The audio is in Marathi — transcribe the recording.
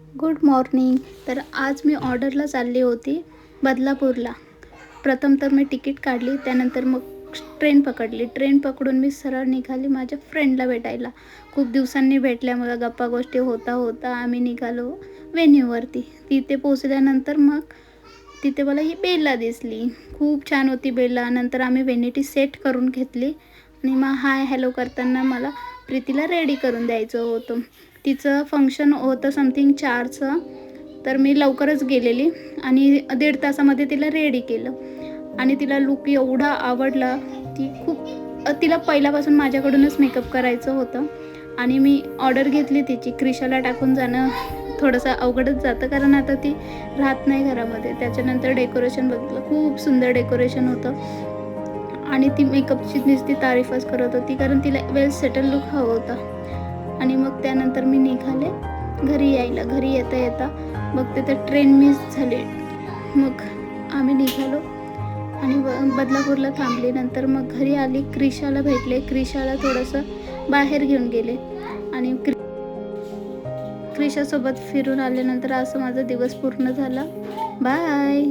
गुड मॉर्निंग तर आज मी ऑर्डरला चालली होती बदलापूरला. प्रथम तर मी तिकीट काढली त्यानंतर मग ट्रेन पकडली. ट्रेन पकडून मी सरळ निघाली माझ्या फ्रेंडला भेटायला. खूप दिवसांनी भेटल्यामुळे गप्पा गोष्टी होता होता आम्ही निघालो वेन्यूवरती तिथे पोचल्यानंतर मग तिथे मला ही बेला दिसली. खूप छान होती बेला नंतर आम्ही वेनिटी सेट करून घेतली. आणि मग हाय हॅलो करताना मला प्रीतीला रेडी करून द्यायचं होतं. तिचं फंक्शन होतं समथिंग चारचं. तर मी लवकरच गेलेली आणि दीड तासामध्ये तिला रेडी केलं. आणि तिला लुक एवढा आवडला ती खूप तिला पहिल्यापासून माझ्याकडूनच मेकअप करायचं होतं. आणि मी ऑर्डर घेतली तिची. क्रिशाला टाकून जाणं थोडंसं अवघडच जातं कारण आता ती राहत नाही घरामध्ये. त्याच्यानंतर डेकोरेशन बघितलं. खूप सुंदर डेकोरेशन होतं. आणि ती मेकअपची नुसती तारीफच करत होती कारण तिला वेल सेटल लुक हवं होता. आणि मग त्यानंतर मी निघाले घरी यायला. घरी येता येता मग तिथं ट्रेन मिस झाली. मग आम्ही निघालो आणि बदलापूरला थांबले. नंतर मग घरी आली क्रिशाला भेटले. क्रिशाला थोडंसं बाहेर घेऊन गेले आणि क्रि क्रिशासोबत फिरून आल्यानंतर असं माझा दिवस पूर्ण झाला. बाय